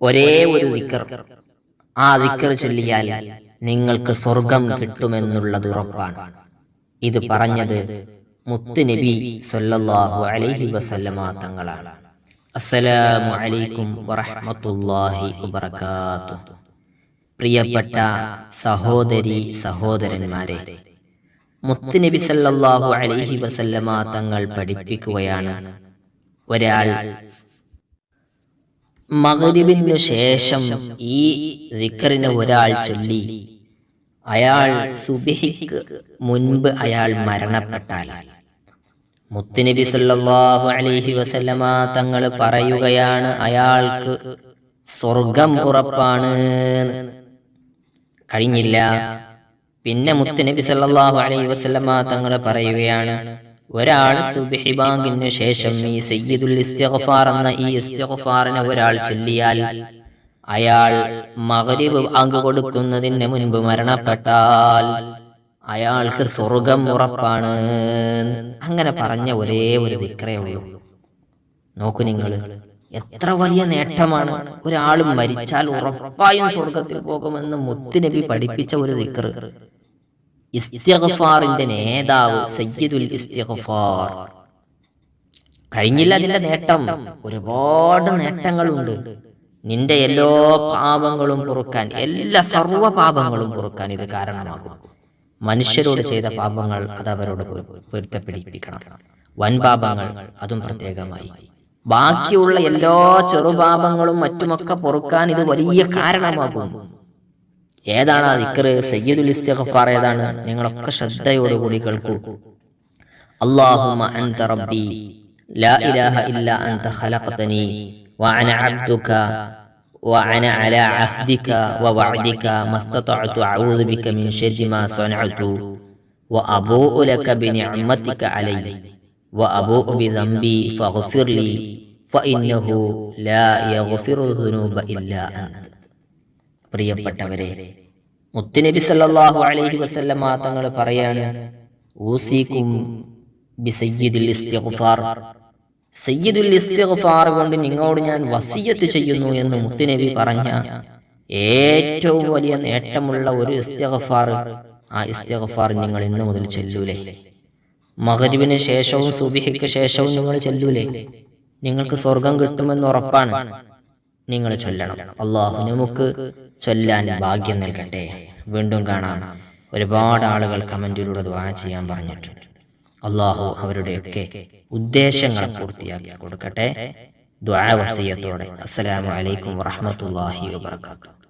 ഒരേ ഒരു ദിക്കർ. ആ ദിക്കർ ചൊല്ലിയാൽ നിങ്ങൾക്ക് സ്വർഗം കിട്ടുമെന്നുള്ളത് ഉറപ്പാണ്. ഇത് പറഞ്ഞത് മുത്ത് നബി സല്ലല്ലാഹു അലൈഹി വസല്ലമ തങ്ങളാണ്. അസ്സലാമു അലൈക്കും വറഹ്മത്തുള്ളാഹി വബറകാതുഹു പ്രിയപ്പെട്ട സഹോദരി സഹോദരന്മാരെ മുത്ത് നബി സല്ലല്ലാഹു അലൈഹി വസല്ലമ തങ്ങൾ പഠിപ്പിക്കുകയാണ്. ഒരാൾ മകരിബിനു ശേഷം ഈ വിക്കറിനെ ഒരാൾ ചൊല്ലി. അയാൾ സുബിഹിക്ക് മുൻപ് അയാൾ മരണപ്പെട്ടാൽ. മുത്തുനബി സല്ലല്ലാഹു അലൈഹി വസല്ലമ തങ്ങൾ പറയുകയാണ് അയാൾക്ക് സ്വർഗം ഉറപ്പാണ് കഴിഞ്ഞില്ല. പിന്നെ മുത്തുനബി സല്ലല്ലാഹു അലൈഹി വസല്ലമ തങ്ങൾ പറയുകയാണ് ഒരാൾ സുബ്ഹി ബാങ്കിനു ശേഷം ഈ സയ്യിദുൽ ഇസ്തിഗ്ഫാർ എന്ന ഈ ഇസ്തിഗ്ഫാറിനെ ഒരാൾ ചൊല്ലിയാൽ അയാൾ മഗ്രിബ് ബാങ്ക് കൊടുക്കുന്നതിന് മുൻപ് മരണപ്പെട്ടാൽ അയാൾക്ക് സ്വർഗം ഉറപ്പാണ്. അങ്ങനെ പറഞ്ഞ ഒരേ ഒരു വിക്രയേ ഉള്ളൂ. നോക്കൂ നിങ്ങൾ എത്ര വലിയ നേട്ടമാണ്. ഒരാൾ മരിച്ചാൽ ഉറപ്പായും സ്വർഗത്തിൽ പോകുമെന്ന് മുത്തുനബി പഠിപ്പിച്ച ഒരു ദിക്ർ ഇസ്തിഗ്ഫാറിന്റെ നേതാവ് സയ്യിദുൽ ഇസ്തിഗ്ഫാർ. കഴിഞ്ഞില്ല അതിന്റെ നേട്ടം. ഒരുപാട് നേട്ടങ്ങളുണ്ട്. നിന്റെ എല്ലാ പാപങ്ങളും പൊറുക്കാൻ എല്ലാ സർവ പാപങ്ങളും പൊറുക്കാൻ ഇത് കാരണമാകും. മനുഷ്യരോട് ചെയ്ത പാപങ്ങൾ അത് അവരോട് പൊരുത്തപ്പെടിപ്പിക്കണം. വൻപാപങ്ങൾ അതും പ്രത്യേകമായി. ബാക്കിയുള്ള എല്ലാ ചെറുപാപങ്ങളും മറ്റുമൊക്കെ പൊറുക്കാൻ ഇത് വലിയ കാരണമാകും. ഏതാണ് ആ ദിക്റ് സയ്യിദുൽ ഇസ്തിഗ്ഫാർ ഏതാണ് നിങ്ങളൊക്കെ ശ്രദ്ധയോടുകൂടി കേൾക്കൂ അല്ലാഹുമ്മ അൻത റബ്ബി ലാ ഇലാഹ ഇല്ല അൻത ഖലഖതനി വഅന അബ്ദുക وأنا على عهدك ووعدك ما استطعت أعوذ بك من شر ما صنعت وأبوء لك بنعمتك علي وأبوء بذنبي فاغفر لي فإنه لا يغفر الذنوب إلا أنت പ്രിയപ്പെട്ടവരെ മുത്തുനബി സല്ലല്ലാഹു അലൈഹി വസല്ലമ തങ്ങൾ പറയാണ് ഇസ്തിഗ്ഫാർ. സയ്യിദുൽ ഇസ്തിഗ്ഫാർ കൊണ്ട് നിങ്ങളോട് ഞാൻ വസിയത്ത് ചെയ്യുന്നു എന്ന് മുത്തുനബി പറഞ്ഞ ഏറ്റവും വലിയ നേട്ടമുള്ള ഒരു ഇസ്തിഗ്ഫാർ ആ ഇസ്തിഗ്ഫാർ നിങ്ങൾ ഇന്നു മുതൽ ചെല്ലൂലേ. മഗ്രിബിന് ശേഷവും സുബിഹിക്ക് ശേഷവും നിങ്ങൾ ചെല്ലൂലേ. നിങ്ങൾക്ക് സ്വർഗം കിട്ടുമെന്ന് ഉറപ്പാണ്. നിങ്ങൾ ചൊല്ലണം. അള്ളാഹു നമുക്ക് ചൊല്ലാൻ ഭാഗ്യം നൽകട്ടെ. വീണ്ടും കാണാം. ഒരുപാട് ആളുകൾ കമന്റിലൂടെ ദ്വാ ചെയ്യാൻ പറഞ്ഞിട്ടുണ്ട്. അള്ളാഹു അവരുടെയൊക്കെ ഉദ്ദേശങ്ങൾ പൂർത്തിയാക്കി കൊടുക്കട്ടെ. ദ്വാ വസിയത്തോടെ. അസ്സലാമു അലൈക്കും വറഹ്മത്തുള്ളാഹി വബറകാതുഹു.